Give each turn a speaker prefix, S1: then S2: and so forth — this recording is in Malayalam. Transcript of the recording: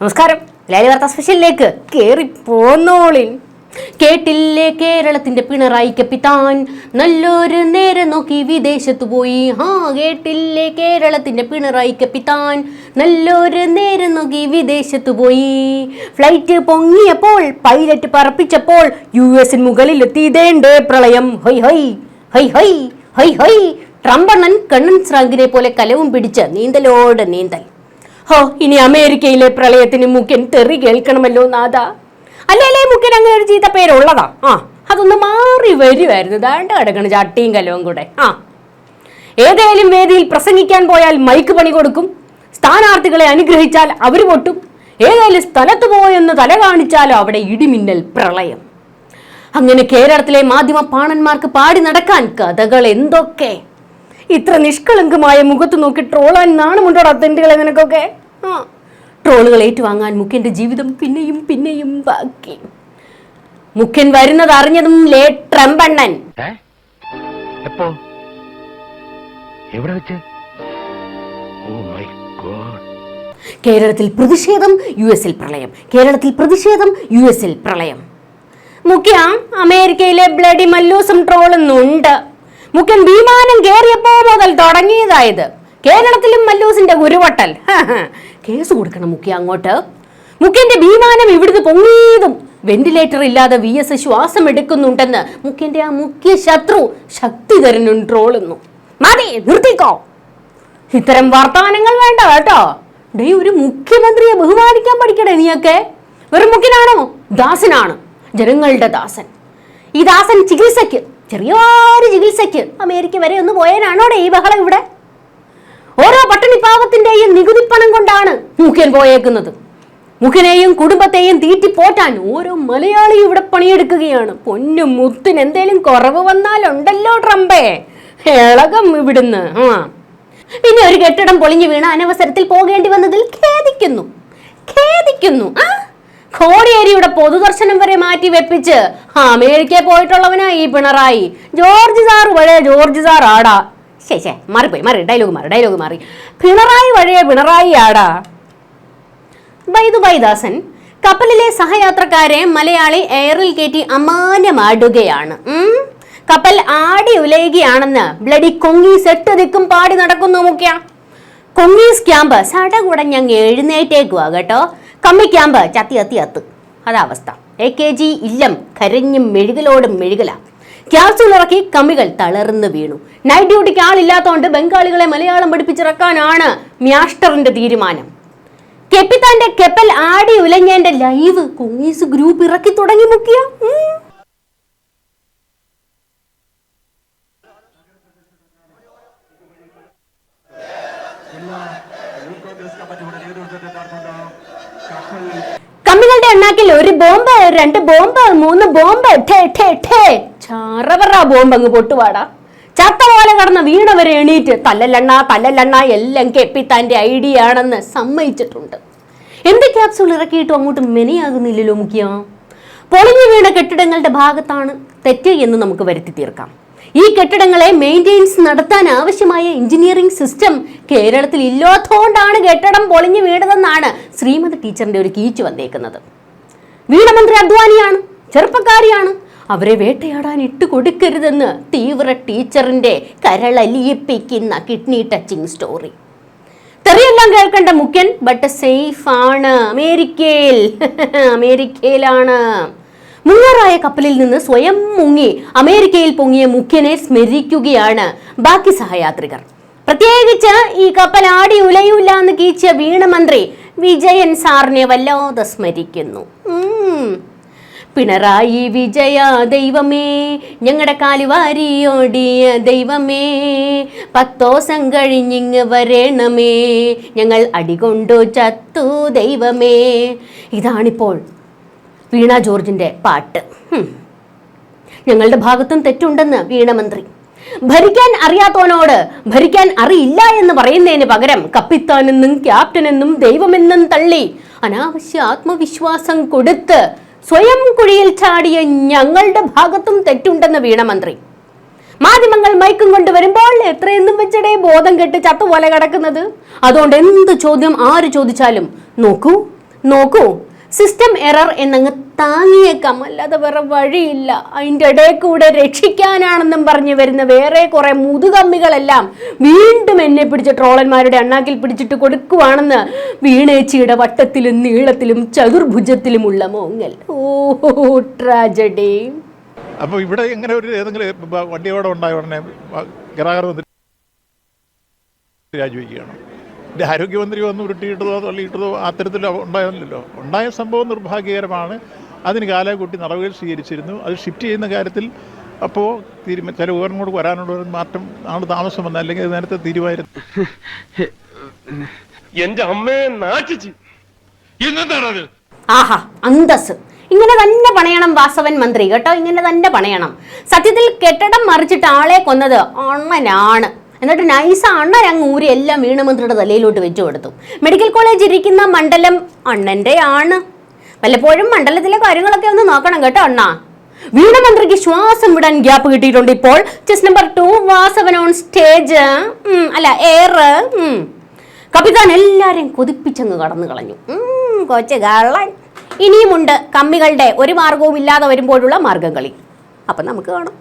S1: നമസ്കാരം. ലാലി വാർത്ത സ്പെഷ്യലിലേക്ക് പോന്നോളിൻ കേട്ടില്ലേ കേരളത്തിന്റെ പിണറായി കപ്പിത്താൻ? നല്ലൊരു നേരം നോക്കി വിദേശത്ത് പോയി. ഹാ കേട്ടില്ലേ കേരളത്തിന്റെ പിണറായി കപ്പിത്താൻ? നല്ലൊരു നേരം നോക്കി വിദേശത്ത് പോയി. ഫ്ലൈറ്റ് പൊങ്ങിയപ്പോൾ പൈലറ്റ് പറപ്പിച്ചപ്പോൾ യു എസിന് മുകളിലെത്തിയതേണ്ടേ പ്രളയം. ഹൈ ഹൈ ഹൈ ഹൈ ഹൈ ഹൊയ്. ട്രംപണ്ണൻ കണ്ണൻ സ്രാങ്കിനെ പോലെ കലവും പിടിച്ച് നീന്തലോട് നീന്തൽ. ഹോ ഇനി അമേരിക്കയിലെ പ്രളയത്തിന് മുഖ്യൻ തെറി കേൾക്കണമല്ലോ നാഥ. അല്ലേ മുഖ്യൻ അങ്ങനെ ഒരു ചീത്ത പേരുള്ളതാ? ആ അതൊന്ന് മാറി വരുമായിരുന്നു ദാണ്ട് കിടക്കണ ചട്ടിയും കലവും കൂടെ. ആ. ഏതേലും വേദിയിൽ പ്രസംഗിക്കാൻ പോയാൽ മൈക്ക് പണി കൊടുക്കും. സ്ഥാനാർത്ഥികളെ അനുഗ്രഹിച്ചാൽ അവർ പൊട്ടും. ഏതേലും സ്ഥലത്ത് പോയെന്ന് തല കാണിച്ചാലോ അവിടെ ഇടിമിന്നൽ പ്രളയം. അങ്ങനെ കേരളത്തിലെ മാധ്യമ പാണന്മാർക്ക് പാടി നടക്കാൻ കഥകൾ എന്തൊക്കെ? ഇത്ര നിഷ്കളങ്കമായ മുഖത്ത് നോക്കി ട്രോളാൻ നാണമുണ്ടോടാ തെണ്ടുകളെ നിനക്കൊക്കെ? ആ ട്രോളുകൾ ഏറ്റുവാങ്ങാൻ മുഖ്യന്റെ ജീവിതം പിന്നെയും പിന്നെയും ബാക്കി. മുഖ്യൻ വരുന്നത് അറിഞ്ഞതും ലേ ട്രംപണ്ണൻ?
S2: എപ്പോ? എവിടെ വെച്ച്? Oh my god.
S1: കേരളത്തിൽ പ്രതിഷേധം യു എസിൽ പ്രളയം. കേരളത്തിൽ പ്രതിഷേധം യു എസിൽ പ്രളയം. മുഖ്യ അമേരിക്കയിലെ ബ്ലഡി മല്ലൂസം ട്രോളുന്നുണ്ട്. മുഖ്യൻ വിമാനം കയറിയപ്പോ മുതൽ തുടങ്ങിയതായത്. കേരളത്തിലും മല്ലൂസിന്റെ ഉരുവട്ടൽ. കേസ് കൊടുക്കണം മുഖ്യ അങ്ങോട്ട്. മുഖ്യന്റെ വിമാനം ഇവിടുന്ന് പൊങ്ങിയതും വെന്റിലേറ്റർ ഇല്ലാതെ വി എസ് ശ്വാസം എടുക്കുന്നുണ്ടെന്ന് മുഖ്യന്റെ ആ മുഖ്യ ശത്രു ശക്തിധരനും ട്രോളുന്നു. മതി നിർത്തിക്കോ. ഇത്തരം വർത്തമാനങ്ങൾ വേണ്ട കേട്ടോ. ഡേ ഒരു മുഖ്യമന്ത്രിയെ ബഹുമാനിക്കാൻ പഠിക്കണേ നീയൊക്കെ. വെറും മുഖ്യനാണോ? ദാസനാണ്. ജനങ്ങളുടെ ദാസൻ. ഈ ദാസൻ ചികിത്സയ്ക്ക് ചെറിയൊരു ചികിത്സയ്ക്ക് അമേരിക്ക വരെ ഒന്ന് പോയേനാണോടെ ഈ ബഹളം ഇവിടെ? ഓരോ പട്ടിണിപ്പാവത്തിന്റെയും നികുതി പണം കൊണ്ടാണ് മുഖ്യൻ പോയേക്കുന്നത്. മുഖനെയും കുടുംബത്തെയും തീറ്റി പോറ്റാൻ ഓരോ മലയാളിയും ഇവിടെ പണിയെടുക്കുകയാണ്. പൊന്നും മുത്തിന് എന്തേലും കുറവ് വന്നാലുണ്ടല്ലോ ട്രംപേ. ഇളകം ഇവിടുന്ന് ആ. പിന്നെ ഒരു കെട്ടിടം പൊളിഞ്ഞു വീണ അനവസരത്തിൽ പോകേണ്ടി വന്നതിൽ ഖേദിക്കുന്നു. ഖേദിക്കുന്നു ആ. കോടിയേരിയുടെ പൊതുദർശനം വരെ മാറ്റി വെപ്പിച്ച് അമേരിക്കയിൽ പോയിട്ടുള്ളവനാ ഈ പിണറായി. ജോർജ് സാർ വഴേ ജോർജ് സാർ ആടാ. ശേ ശേ മാറിപ്പോയി മാറി ഡയലോഗ് മാറി ഡയലോഗ് മാറി. പിണറായി വഴേ പിണറായി ആടാ. ബൈദു ബൈദാസൻ കപ്പലിലെ സഹയാത്രക്കാരെ മലയാളി എയറിൽ കയറ്റി അമാന്യമാടുകയാണ്. കപ്പൽ ആടി ഉലയുകയാണെന്ന് ബ്ലഡി കൊങ്ങീസ് എട്ട് ദിക്കും പാടി നടക്കുന്നു മുഖ്യ. കൊങ്ങീസ് ക്യാമ്പ് സടകുടഞ്ഞങ്ങ് എഴുന്നേറ്റേക്കുവാ കേട്ടോ. കമ്മി ക്യാമ്പ് ചത്തി അത്തി. അത്ത് അതാവസ്ഥ എ കെ ജി ഇല്ലം കരഞ്ഞും മെഴുകലോടും മെഴുകല. ക്യാപ്സൂൾ ഇറക്കി കമ്മികൾ തളർന്നു വീണു. നൈറ്റ് ഡ്യൂട്ടിക്ക് ആളില്ലാത്തതുകൊണ്ട് ബംഗാളികളെ മലയാളം പഠിപ്പിച്ചിറക്കാനാണ് മ്യാസ്റ്ററിന്റെ തീരുമാനം. കെപ്പിത്താന്റെ കെപ്പൽ ആടി ഉലഞ്ഞേന്റെ ലൈവ് കോങ്ങീസ് ഗ്രൂപ്പ് ഇറക്കി തുടങ്ങി മുക്കിയ. ഉം. കമ്മികളുടെ എണ്ണാക്കിൽ ഒരു ബോംബ് രണ്ട് ബോംബ് മൂന്ന് ബോംബ് ഠേ ഠേ ഠേ. ചാറവറ ബോംബ് അങ്ങ് പൊട്ടുവാടാ. ചത്ത പോലെ കടന്ന വീണവരെ എണീറ്റ് തല്ലല്ലെണ്ണ തല്ലല്ലെണ്ണ എല്ലാം കെപ്പി കെപ്പിത്താന്റെ ഐഡിയ ആണെന്ന് സമ്മതിച്ചിട്ടുണ്ട്. എന്ത് ക്യാപ്സൂൾ ഇറക്കിയിട്ടും അങ്ങോട്ട് മെനയാകുന്നില്ലല്ലോ മുഖ്യ? പൊളിഞ്ഞു വീണ കെട്ടിടങ്ങളുടെ ഭാഗത്താണ് തെറ്റ് എന്ന് നമുക്ക് വരുത്തി തീർക്കാം. ഈ കെട്ടിടങ്ങളെ മെയിന്റെനൻസ് നടത്താൻ ആവശ്യമായ എഞ്ചിനീയറിംഗ് സിസ്റ്റം കേരളത്തിൽ ഇല്ലാത്തതുകൊണ്ടാണ് കെട്ടിടം പൊളിഞ്ഞു വീണതെന്നാണ് ശ്രീമതി ടീച്ചറിന്റെ ഒരു കീച്ചു വന്നേക്കുന്നത്. വീണമന്ത്രി അദ്വാനിയാണ് ചെറുപ്പക്കാരിയാണ്. അവരെ വേട്ടയാടാൻ ഇട്ട് കൊടുക്കരുതെന്ന് തീവ്ര ടീച്ചറിന്റെ കരളലിയിപ്പിക്കുന്ന കിഡ്നി ടച്ചിങ് സ്റ്റോറി തെറിയെല്ലാം കേൾക്കേണ്ട മുഖ്യൻ ബട്ട് സേഫ് ആണ്. അമേരിക്കയിൽ അമേരിക്കയിലാണ്. മുങ്ങാറായ കപ്പലിൽ നിന്ന് സ്വയം മുങ്ങി അമേരിക്കയിൽ പൊങ്ങിയ മുഖ്യനെ സ്മരിക്കുകയാണ് ബാക്കി സഹയാത്രികർ. പ്രത്യേകിച്ച് ഈ കപ്പൽ ആടി ഉലയൂല എന്ന് വീണ മന്ത്രി വിജയൻ സാറിനെ വല്ലാതെ സ്മരിക്കുന്നു. പിണറായി വിജയ ദൈവമേ ഞങ്ങളുടെ കാലുവാരി ഓടിയ ദൈവമേ പത്തോസം കഴിഞ്ഞിങ് വരേണമേ ഞങ്ങൾ അടികൊണ്ടു ചത്തു ദൈവമേ. ഇതാണിപ്പോൾ വീണ ജോർജിന്റെ പാട്ട്. ഞങ്ങളുടെ ഭാഗത്തും തെറ്റുണ്ടെന്ന് വീണ മന്ത്രി. ഭരിക്കാൻ അറിയാത്തവനോട് ഭരിക്കാൻ അറിയില്ല എന്ന് പറയുന്നതിന് പകരം കപ്പിത്താനെന്നും ക്യാപ്റ്റനെന്നും ദൈവമെന്നും തള്ളി അനാവശ്യ ആത്മവിശ്വാസം കൊടുത്ത് സ്വയം കുഴിയിൽ ചാടിയ ഞങ്ങളുടെ ഭാഗത്തും തെറ്റുണ്ടെന്ന് വീണ മന്ത്രി. മാധ്യമങ്ങൾ മയക്കും കൊണ്ടുവരുമ്പോൾ എത്രയെന്നും വെച്ചടേ ബോധം കെട്ട് ചത്തുപോലെ കിടക്കുന്നത്? അതുകൊണ്ട് എന്ത് ചോദ്യം ആര് ചോദിച്ചാലും നോക്കൂ നോക്കൂ സിസ്റ്റം എറർ എന്നങ്ങ് താങ്ങിയേക്കാം. അല്ലാതെ വേറെ വഴിയില്ല. അതിന്റെ ഇടയിൽ കൂടെ രക്ഷിക്കാനാണെന്നും പറഞ്ഞ് വരുന്ന വേറെ കുറെ മുതുകമ്മികളെല്ലാം വീണ്ടും എന്നെ പിടിച്ച ട്രോളന്മാരുടെ അണ്ണാക്കിൽ പിടിച്ചിട്ട് കൊടുക്കുവാണെന്ന് വീണേച്ചിയുടെ വട്ടത്തിലും നീളത്തിലും ചതുർഭുജത്തിലുമുള്ള മോങ്ങൽ. ഓ ട്രാജഡി
S3: അപ്പോൾ ഇവിടെ ഇങ്ങനെ ഒരു ഏതെങ്കിലും വണ്ടിയോടെ ഉണ്ടായ ഉടനെ ഗതാഗത രാജിവെക്കുകയാണ്? ആരോഗ്യമന്ത്രി വന്ന് ഉരുട്ടിയിട്ടതോ തള്ളിയിട്ടതോ അത്തരത്തിൽ ഉണ്ടായിരുന്നില്ലല്ലോ ഉണ്ടായ സംഭവം നിർഭാഗ്യകരമാണ്. അതിന് കാലകൂട്ടി നടപടികൾ സ്വീകരിച്ചിരുന്നു. അത് ഷിഫ്റ്റ് ചെയ്യുന്ന കാര്യത്തിൽ അപ്പോൾ തീരുമാനം ചില ഉപകരണങ്ങൾ വരാനുള്ള ഒരു മാറ്റം ആണ് താമസം വന്നത്. അല്ലെങ്കിൽ നേരത്തെ തീരുമാനം
S2: എന്റെ അമ്മയെ നാട്ടിച്ചു.
S1: ആഹാ അന്തസ് ഇങ്ങനെ തന്നെ പണയണം വാസവൻ മന്ത്രി. കേട്ടോ ഇങ്ങനെ തന്നെ പണയണം. സത്യത്തിൽ കെട്ടിടം മറിച്ചിട്ട് ആളെ കൊന്നത് അണ്ണനാണ്. എന്നിട്ട് നൈസ് അണ്ണൻ അങ്ങ് ഊരി എല്ലാം വീണമന്ത്രിയുടെ തലയിലോട്ട് വെച്ചു കൊടുത്തു. മെഡിക്കൽ കോളേജ് ഇരിക്കുന്ന മണ്ഡലം അണ്ണന്റെ ആണ് വല്ലപ്പോഴും മണ്ഡലത്തിലെ കാര്യങ്ങളൊക്കെ ഒന്ന് നോക്കണം കേട്ടോ അണ്ണ. വീണമന്ത്രിക്ക് ശ്വാസം വിടാൻ ഗ്യാപ്പ് കിട്ടിയിട്ടുണ്ട് ഇപ്പോൾ. Chess number two Vasavan on stage അല്ല എയർ കപിതാൻ എല്ലാരെയും കൊതിപ്പിച്ചങ്ങ് കടന്നു കളഞ്ഞു. കൊച്ചു കള്ളൻ. ഇനിയുമുണ്ട്. കമ്മികളുടെ ഒരു മാർഗവും ഇല്ലാതെ വരുമ്പോഴുള്ള മാർഗം കളി. അപ്പം നമുക്ക് കാണാം.